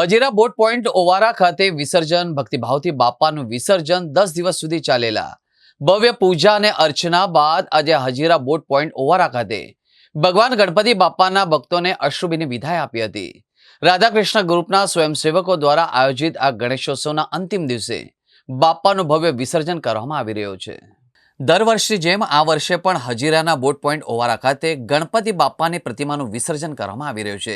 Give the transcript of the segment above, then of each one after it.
Hazira boat point ઓવારા ખાતે વિસર્જન, ભક્તિભાવથી બાપાનું વિસર્જન દસ દિવસ સુધી ચાલેલા. ભવ્ય પૂજા અને અર્ચના બાદ આજે હજીરા બોટ પોઈન્ટ ઓવારા ખાતે ભગવાન ગણપતિ બાપાના ભક્તોને અશ્રુભીની વિદાય આપી હતી. રાધાકૃષ્ણ ગ્રુપના સ્વયંસેવકો દ્વારા આયોજિત આ ગણેશોત્સવના અંતિમ દિવસે બાપાનું ભવ્ય વિસર્જન કરવામાં આવી રહ્યું છે. દર વર્ષની જેમ આ વર્ષે પણ હજીરાના બોટ પોઈન્ટ ઓવારા ખાતે ગણપતિ બાપાની પ્રતિમાનું વિસર્જન કરવામાં આવી રહ્યું છે.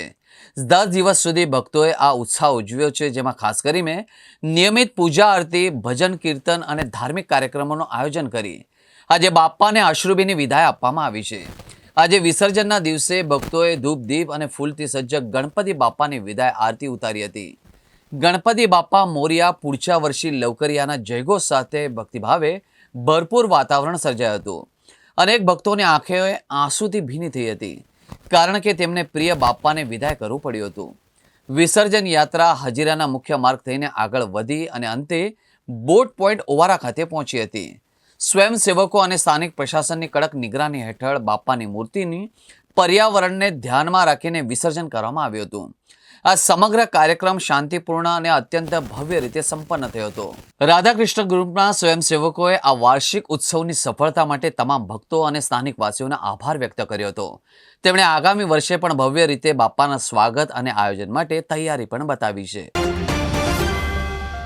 દસ દિવસ સુધી ભક્તોએ આ ઉત્સાહ ઉજવ્યો છે, જેમાં ખાસ કરીને નિયમિત પૂજા આરતી, ભજન કીર્તન અને ધાર્મિક કાર્યક્રમોનું આયોજન કરી આજે બાપાને અશ્રુભીની વિદાય આપવામાં આવી છે. આજે વિસર્જનના દિવસે ભક્તોએ ધૂપ, દીપ અને ફૂલથી સજ્જ ગણપતિ બાપાની વિદાય આરતી ઉતારી હતી. ગણપતિ બાપા મોરિયા પૂડચા વર્ષી લવકરિયાના જયઘોષ સાથે ભક્તિભાવે ભરપૂર વાતાવરણ સર્જાયું હતું. અનેક ભક્તોની આંખોએ આંસુથી ભીની થઈ હતી, કારણ કે તેમને પ્રિય બાપાને વિદાય કરવું પડ્યું હતું. વિસર્જન યાત્રા હજીરાના મુખ્ય માર્ગ થઈને આગળ વધી અને અંતે બોટ પોઈન્ટ ઓવારા ખાતે પહોંચી હતી. સ્વયંસેવકો અને સ્થાનિક પ્રશાસનની કડક નિગરાની હેઠળ બાપાની મૂર્તિની પર્યાવરણને ધ્યાનમાં રાખીને વિસર્જન કરવામાં આવ્યું હતું. આ સમગ્ર કાર્યક્રમ શાંતિપૂર્ણ અને અત્યંત ભવ્ય રીતે સંપન્ન થયો હતો. રાધાકૃષ્ણ ગ્રુપના સ્વયંસેવકોએ આ વાર્ષિક ઉત્સવની સફળતા માટે તમામ ભક્તો અને સ્થાનિક વાસીઓનો આભાર વ્યક્ત કર્યો હતો. તેમણે આગામી વર્ષે પણ ભવ્ય રીતે બાપાના સ્વાગત અને આયોજન માટે તૈયારી પણ બતાવી છે.